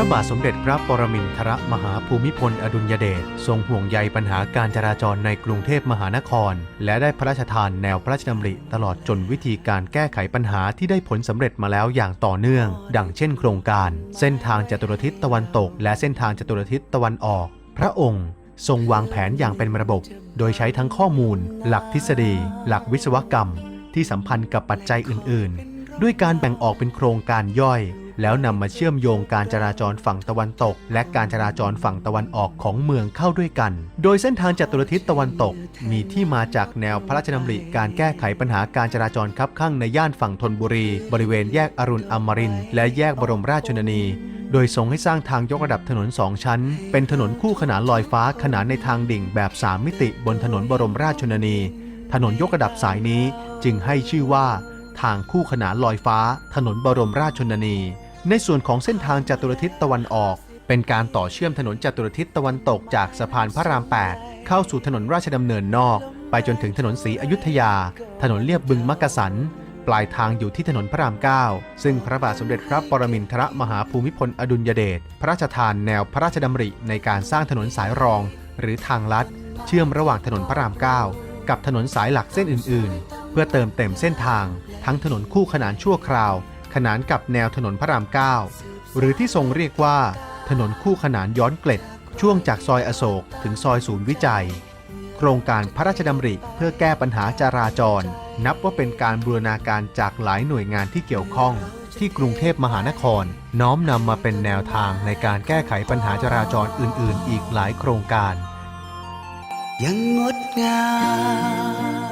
ระบาทสมเด็จพระปรมินทรมหาภูมิพล อดุลยเดชทรงห่วงใยปัญหาการจราจรในกรุงเทพมหานคร และได้พระราชทานแนวพระราชดำริ ตลอดจนวิธีการแก้ไขปัญหาที่ได้ผลสำเร็จมาแล้วอย่างต่อเนื่อง ดังเช่นโครงการ เส้นทางจัตุรทิศตะวันตก และเส้นทางจัตุรทิศตะวันออก พระองค์ทรงวางแผนอย่างเป็นระบบ โดยใช้ทั้งข้อมูล หลักทฤษฎี หลักวิศวกรรม ที่สัมพันธ์กับปัจจัยอื่น ๆ ด้วยการแบ่งออกเป็นโครงการย่อย แล้วนำมาเชื่อมโยงการจราจรฝั่งตะวันตก และการจราจรฝั่งตะวันออกของเมืองเข้าด้วยกัน โดยเส้นทางจตุรทิศตะวันตก มีที่มาจากแนวพระราชดำริการแก้ไขปัญหาการจราจรคับข้างในย่านฝั่งธนบุรี บริเวณแยกอรุณอมรินทร์และแยกบรมราชชนนี โดยทรงให้สร้างทางยกระดับถนน 2 ชั้น เป็นถนนคู่ขนานลอยฟ้าขนานในทางดิ่งแบบ 3 มิติบนถนนบรมราชชนนี ถนนยกระดับสายนี้จึงให้ชื่อว่า ทางคู่ขนานลอยฟ้า ถนนบรมราชชนนี ในส่วนของเส้นทางจตุรทิศตะวันออก เป็นการต่อเชื่อมถนนจตุรทิศตะวันตกจากสะพานพระราม 8 เข้าสู่ถนนราชดำเนินนอก ไปจนถึงถนนศรีอยุธยา ถนนเลียบบึงมักกะสัน ปลายทางอยู่ที่ถนนพระราม 9 ซึ่งพระบาทสมเด็จพระปรมินทรมหาภูมิพลอดุลยเดชพระราชทานแนวพระราชดำริในการสร้างถนนสายรอง หรือทางลัด เชื่อมระหว่างถนนพระราม 9 กับถนนสายหลักเส้นอื่น ๆ เพื่อเติมเต็มเส้นทาง ทั้งถนนคู่ขนานชั่วคราว ขนานกับแนวถนนพระราม 9 หรือที่ทรงเรียกว่า ถนนคู่ขนานย้อนเกล็ด ช่วงจากซอยอโศกถึงซอยศูนย์วิจัย โครงการพระราชดำริเพื่อแก้ปัญหาจราจร นับว่าเป็นการบูรณาการจากหลายหน่วยงานที่เกี่ยวข้อง ที่กรุงเทพมหานคร น้อมนำมาเป็นแนวทางในการแก้ไขปัญหาจราจรอื่น ๆ อีกหลายโครงการ ยังงดงาม